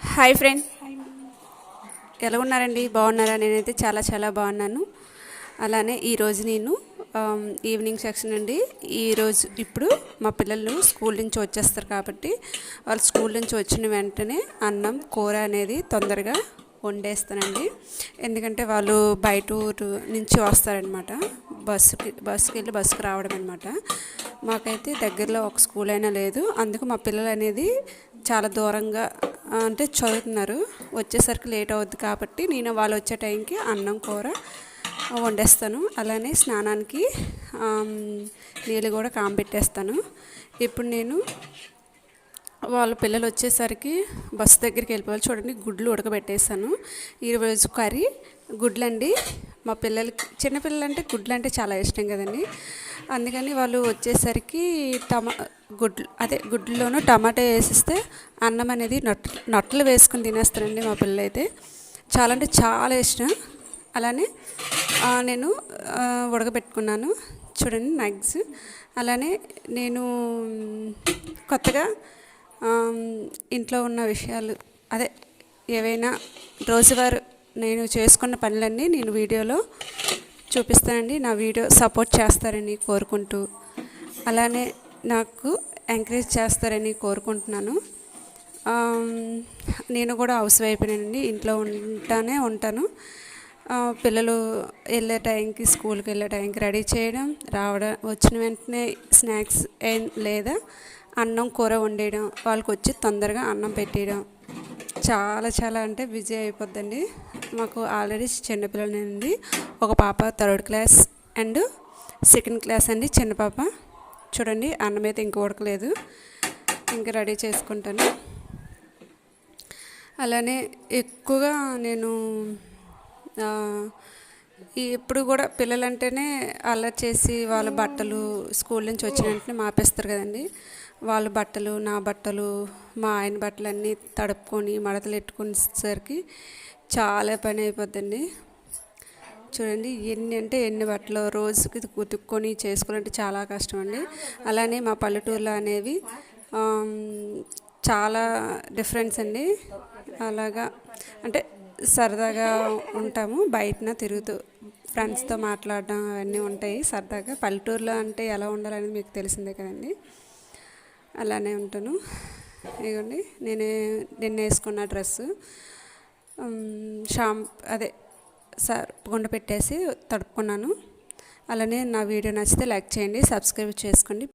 Hi friend. ఎలా ఉన్నారండి బాగున్నారా? నేనైతే చాలా చాలా బాగున్నాను. అలానే ఈరోజు నేను ఈవినింగ్ సెక్షన్ అండి. ఈరోజు ఇప్పుడు మా పిల్లలు స్కూల్ నుంచి వచ్చేస్తారు కాబట్టి వాళ్ళు స్కూల్ నుంచి వచ్చిన వెంటనే అన్నం కూర అనేది తొందరగా వండేస్తానండి. ఎందుకంటే వాళ్ళు బయట ఊరు నుంచి వస్తారనమాట. బస్సుకి బస్సుకి వెళ్ళి బస్సుకి రావడం అనమాట. మాకైతే దగ్గరలో ఒక స్కూల్ అయినా లేదు. అందుకు మా పిల్లలు అనేది చాలా దూరంగా అంటే చదువుతున్నారు. వచ్చేసరికి లేట్ అవుద్ది కాబట్టి నేను వాళ్ళు వచ్చే టైంకి అన్నం కూర వండేస్తాను. అలానే స్నానానికి నీళ్ళు కూడా కాంపెట్టేస్తాను ఇప్పుడు నేను వాళ్ళ పిల్లలు వచ్చేసరికి బస్సు దగ్గరికి వెళ్ళిపోవాలి. చూడండి గుడ్లు ఉడకబెట్టేసాను ఈరోజు కర్రీ గుడ్లండి. మా పిల్లలకి చిన్నపిల్లలు అంటే గుడ్లు అంటే చాలా ఇష్టం కదండి. అందుకని వాళ్ళు వచ్చేసరికి టమా గుడ్లు అదే గుడ్లోనూ టమాటా వేసిస్తే అన్నం అనేది నొట్ నొట్టలు వేసుకుని తినేస్తారండి మా పిల్లలు అయితే చాలా అంటే చాలా ఇష్టం. అలానే నేను ఉడకబెట్టుకున్నాను. చూడండి నగ్స్. అలానే నేను కొత్తగా ఇంట్లో ఉన్న విషయాలు అదే ఏవైనా రోజువారు నేను చేసుకున్న పనులన్నీ నేను వీడియోలో చూపిస్తానండి. నా వీడియో సపోర్ట్ చేస్తారని కోరుకుంటూ అలానే నాకు ఎంకరేజ్ చేస్తారని కోరుకుంటున్నాను. నేను కూడా హౌస్ వైఫేనండి ఇంట్లో ఉంటానే ఉంటాను. పిల్లలు వెళ్ళే టైంకి స్కూల్కి వెళ్ళే టైంకి రెడీ చేయడం రావడం వచ్చిన వెంటనే స్నాక్స్ లేదా అన్నం కూర వండేయడం వాళ్ళకి వచ్చి తొందరగా అన్నం పెట్టేయడం. చాలా చాలా అంటే బిజీ అయిపోద్దండి. మాకు ఆల్రెడీ చిన్నపిల్లలండి ఒక పాప third class and second class అండి చిన్న పాప. చూడండి అన్నం అయితే ఇంక ఉడకలేదు. ఇంకా రెడీ చేసుకుంటాను. అలానే ఎక్కువగా నేను ఎప్పుడు కూడా పిల్లలంటేనే అల్లరి చేసి వాళ్ళ బట్టలు స్కూల్ నుంచి వచ్చిన వెంటనే మాపేస్తారు కదండి. వాళ్ళ బట్టలు నా బట్టలు మా ఆయన బట్టలు అన్నీ తడుపుకొని మడతలు పెట్టుకునేసరికి చాలా పని అయిపోద్దండి. చూడండి ఎన్ని అంటే ఎన్ని బట్టలు రోజుకి ఉతుక్కొని చేసుకోవాలంటే చాలా కష్టం అండి అలానే మా పల్లెటూరులో అనేవి చాలా డిఫరెన్స్ అండి. అలాగా అంటే సరదాగా ఉంటాము బయటన తిరుగుతూ ఫ్రెండ్స్తో మాట్లాడడం అవన్నీ ఉంటాయి సరదాగా. పల్లెటూరులో అంటే ఎలా ఉండాలనేది మీకు తెలిసిందే కదండి. అలానే ఉంటాను. ఇదిగోండి నేను నిన్న వేసుకున్న డ్రెస్సు. షాంప్ అదే సార్ గుండ పెట్టేసి తడుపుకున్నాను. అలానే నా వీడియో నచ్చితే లైక్ చేయండి సబ్స్క్రైబ్ చేసుకోండి.